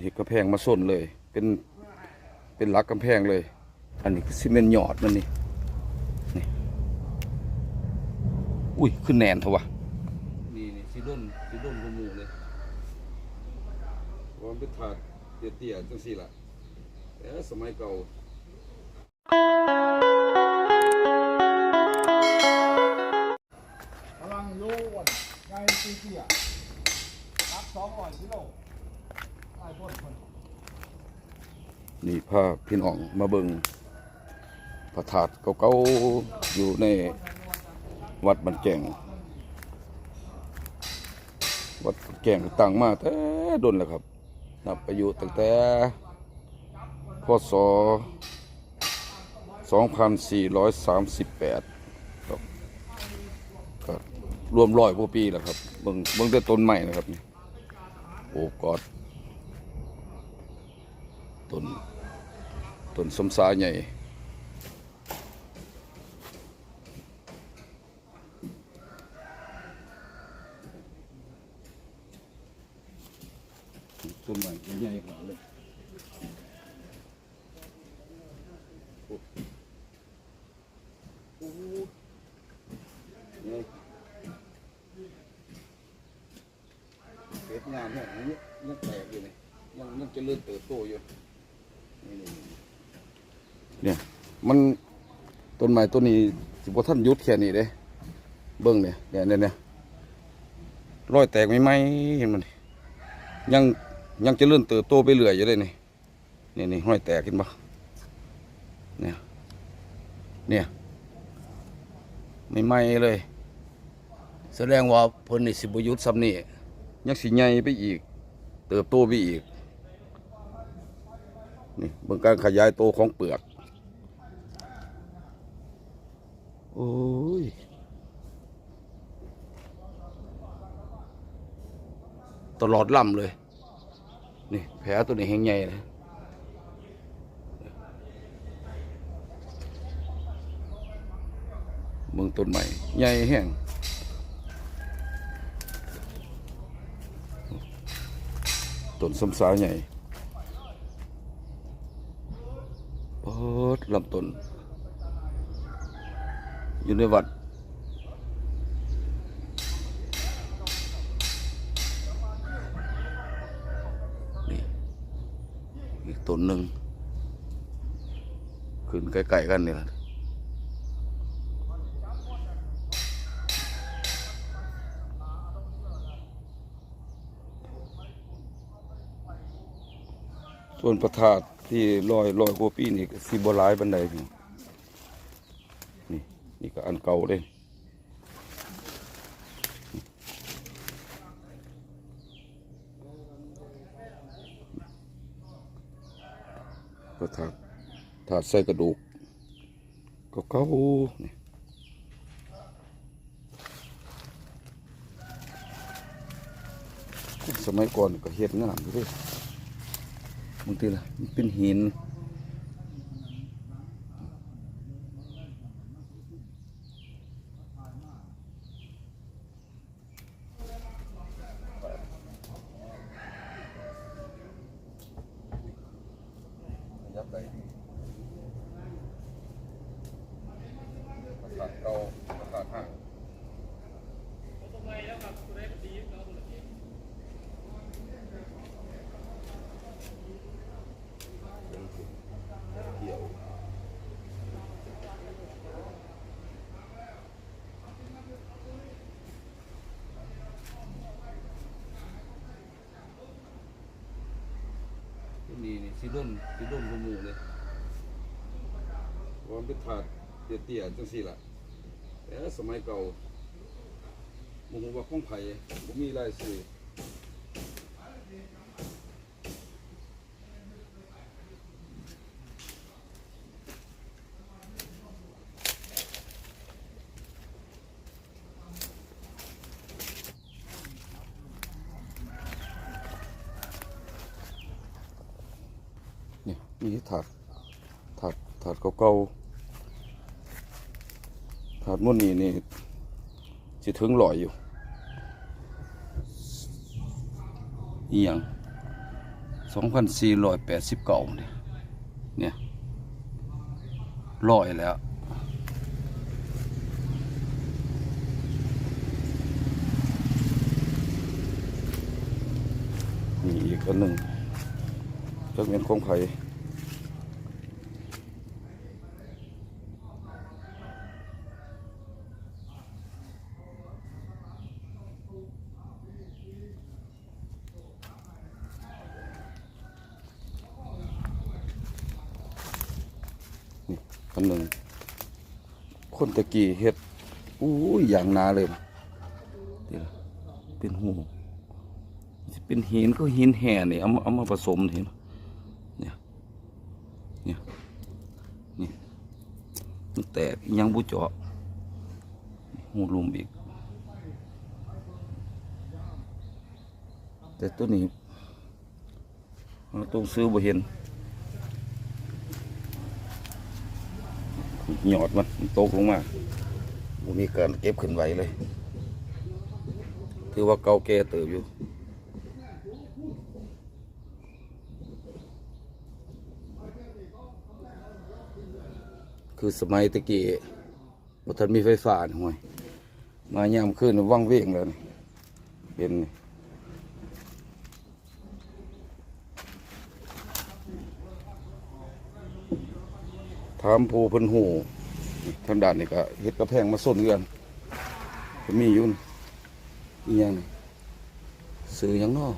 เห็ดกำแพงมาส้นเลย เป็นเป็นหลักกำแพงเลย อันนี้คือซีเมนต์หยอดมันนี่นี่อุ้ยขึ้นแนนเถอะวะนี่นี่ซีด้นซีด้นกมูเลยว่ามันเป็นถาดเตี้ยๆจังสี่ล่ะแต่สมัยเก่าพลังโยวันไงตีเกียรับสองร้อยกิโลไอ้พ่ นี่พาพี่น้องมาเบิงพระธาตุเก่าๆอยู่ในวัดบันแจงวัดบันแจงตั้งมาแต่ดนแล้วครับ นับอายุตั้งแต่พศ2438ครับก็รวมร้อยกว่าปีแล้วครับเบิ่งเบิ่งแต่ต้นใหม่นะครับนี่โอ้กอด ต้นต้นสมสาใหญ่ต้นใหม่ใหญ่ขนาดเลยโอ้โหใหญ่เป็ดงามเนี่ยยังยังแตกอยู่นี่ยังยังเจะเลื่อนเติบโตอยู่ นี่นี่นี่เนี่ย มันต้นไม้ต้นนี้สิบ่ท่านยุดแค่นี้เด้ เบิ่งเนี่ยเนี่ยเนี่ยเนี่ยรอยแตกไม่ไหมเห็นมันยังยังจะเลื่อนเติบโตไปเรื่อยอยู่เลยนี่นี่นี่รอยแตกเห็นปะเนี่ยเนี่ยไม่ไหมเลย แสดงว่าเพิ่นนี่สิบ่หยุดซ้ำนี่ยังสิใหญ่ไปอีก เติบโตไปอีกนี่เบิ่งการขยายโตของเปลือก โอ้ยตลอดลำเลย นี่ แผลตัวนี้แห้งใหญ่เลยเมืองต้นใหม่ ใหญ่แห้งต้นสมสาใหญ่เปิดลำต้น อยู่ในวัด นี่ อีกต้นหนึ่ง ขึ้นใกล้ๆกันนี่แหละส่วนประทาดที่ลอยลอยโกว่าปีนี่สิบลายบันไดพี่ นี่ก็อันเก่าเลยประทาดถาดใส่กระดูก ก็เก่านี่สมัยก่อนก็เฮ็ดงามเด้บางทีล่ะมันเป็นหิน ยับไปประสาทเก่าประสาทห่างเกี่ยว นี่นี่ สีด้นสีด้นกมูเลยว่ยวันเป็นถาดเตี้ยๆจังสี่ล่ะแต่สมัยเก่ามโหว่าของไผ่บ่มีลายสื่อ ปีถาดถาดถาดเก่าๆถาดมุ่นนี่นี่สิถึงลอยอยู่อีหยังสองพันสี่ร้อยแปดสิบเก้าเนี่ยเนี่ยร้อยแล้วมีอีกอันหนึ่งจะเป็นของไผ่ นี่อันหนึ่งคนตะกี้เฮ็ดอู้ยอย่างนาเลยเดี๋ยวเป็นหูเป็นหินก็หินแห่เนี่เอามาเอามาผสมเห็นเนี่ยเนี่ยนี่มันแตกยังบุเจาะหูลุมอีก แต่ตัวนี้เราต้องซื้อบ่เห็น หยอดมันตกลงมาบ่มีการเก็บขึ้นไหวเลย ถือว่าเก่าแก่เติบอยู่คือสมัยตะกี้บ่ทันมีไฟฟ้าห่วย มายามคืนว่างเวงแล้วนี่เห็นามผู้เพิ่นหูทางด้านนี่ก็เฮ็ดกระแพงมาส้นเกันก็มีอยู่นี่อีหยังนี่ซื้อหยังเนาะ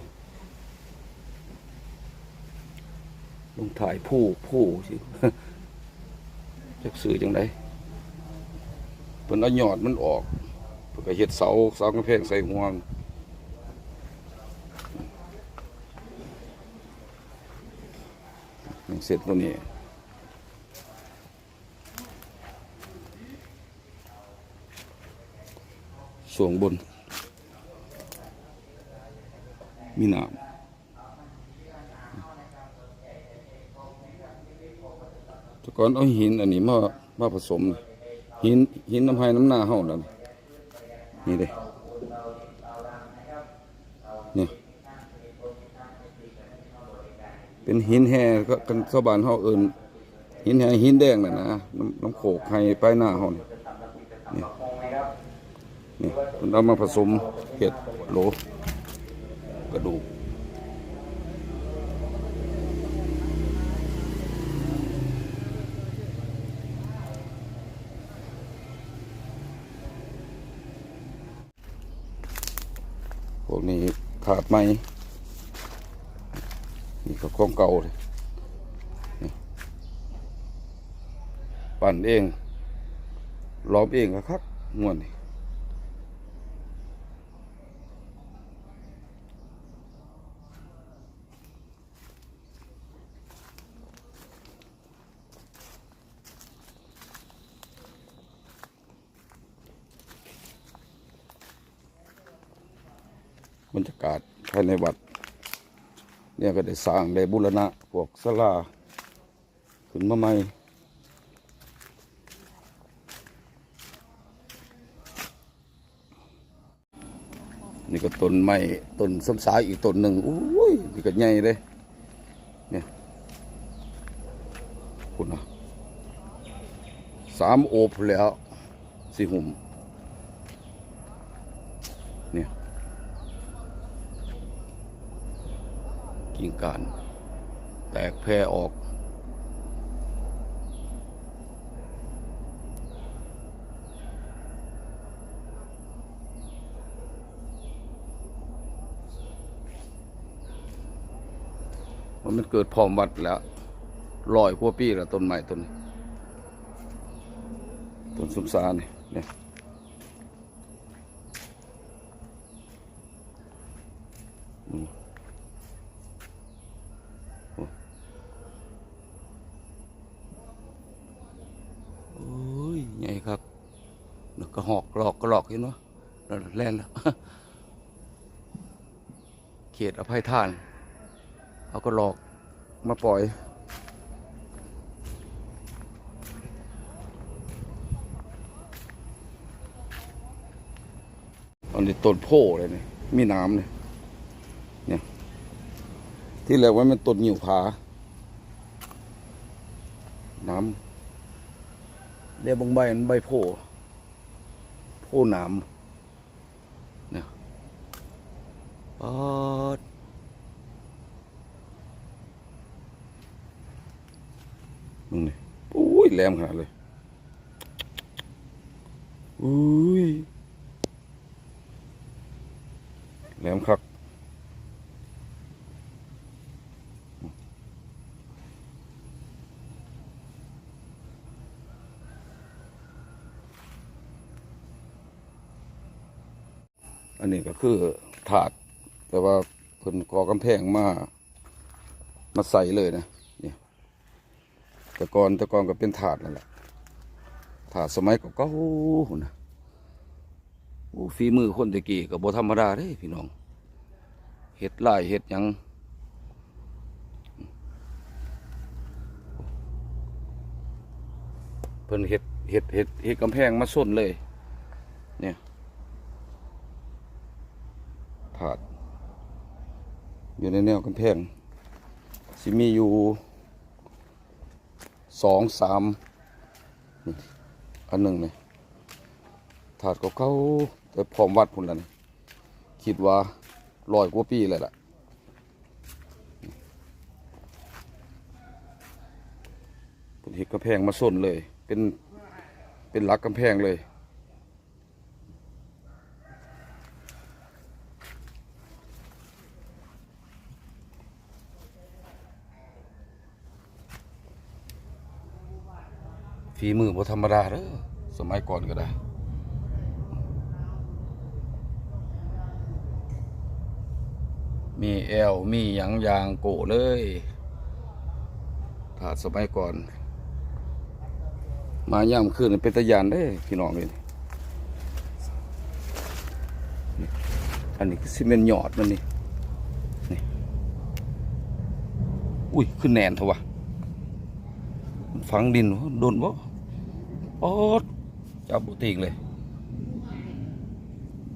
ลงถ่ายผู้ผู้สิจักซื้อจังไดเพิ่นเอายอดมันออกเพิ่นก็เฮ็ดเสาเสากระแพงใส่ห่วงเสร็จตัวนี้ ส่วงบน มีน้ำแต่ก่อนเอาหินอันนี้มามาผสมนะหินหินน้ำไห้น้ำหน้าเฮานั่นนี่เด้นี่เป็นหินแห่ก็กันชาวบ้านเฮาเอิ้นหินแห่หินแดงน่ะนะน้ำน้ำโขกให้ไปหน้าเฮานี่ นี่นี่เพิ่นเอามาผสมเห็ดโหลกระดูกพวกนี้ขาดไหมนี่ก็ของเก่าเลยปั่นเองล้อมเองก็คักม่วนนี่บ รรยากาศภายในวัด เนี่ยก็ได้สร้างได้บูรณะพวกศาลาขึ้นมาใหม่นี่ก็ต้นไม้ต้นส้มสายอีกต้นหนึ่งอุ้ยนี่ก็ใหญ่เลยเนี่ยคุณนะสามโอบแล้วสิหุ่มเนี่ย กิ่งการ แตกแพร่ออก มันเกิดพร้อมวัดแล้วลอยกว่าปีแล้วต้นไม้ต้นนี้ต้นสุมสาเนี่ยเนี่ยอืม โอ้ยใหญ่ครับแล้ว ก็หอกหลอกก็หลอกเห็นเนาะแล่นแล้วเขตอภัยทาน เอาก็หลอกมาปล่อยอันนี้ต้นโพเลยเนี่ยมีน้ำเนี่ยเนี่ย ที่แรกว่ามันต้นหิวผา น้ำเรียบบงใบมันใบโพ โพหนามเนี่ยปอดมึงนี่อุ้ยแหลมขนาดเลยอุ้ยแหลมคัก อั นนี้ก็คือถาด แต่ว่าเพิ่นก่อกำแพงมา มาใส่เลยนะเนี่ยแต่ก่อนแต่ก่อนก็เป็นถาดนั่นแหละถาดสมัยเก่าๆนะโอ้ฝีมือคนตะกี้ก็บ่ธรรมดาเด้พี่น้องเฮ็ดลายเฮ็ดยังเพิ่นเฮ็ดเฮ็ดเฮ็ดเฮ็ดกำแพงมาส้นเลย เนี่ย ถาด อยู่ในแนวกำแพงสิมีอยู่สองสามอันหนึ่งเนี่ยถาดเก่าแต่พร้อมวัดพุ่นแล้วนี่คิดว่าร้อยกว่าปีเลยล่ะเป็นเห็ดกำแพงมาส้นเลย เป็นเป็นหลักกำแพงเลย ฝีมือบ่ธรรมดาเด้อสมัยก่อนก็ได้มีแอลมีหยังยางโกเลย ถ้าสมัยก่อน มาย่ำขึ้นเป็นตะยานได้พี่น้องเลยนี่อันนี้คือซีเมนต์หยอดมันนี่นี่อุ้ยขึ้นแนนเถอะวะ ฝังดินโดนบ่ ปอดจับบุติงเลย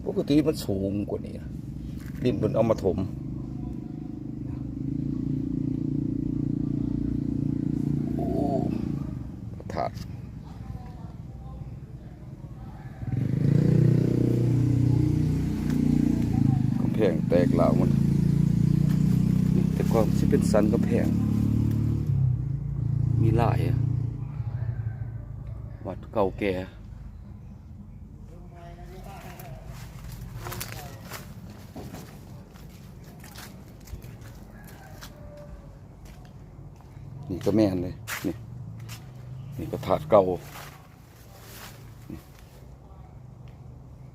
ปกติมันสูงกว่านี้นะดินมันเอามาถม โอ้พระธาตุกำแพงแตกเหลาวมันแต่ความที่เป็นสันกำแพง มีหลายอะ เก่าแก่นี่ก็แม่นเลย นี่ นี่ก็ถาดเก่า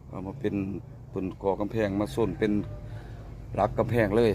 เอามาเป็นเป็นก่อกำแพงมาส้นเป็นรักกำแพงเลย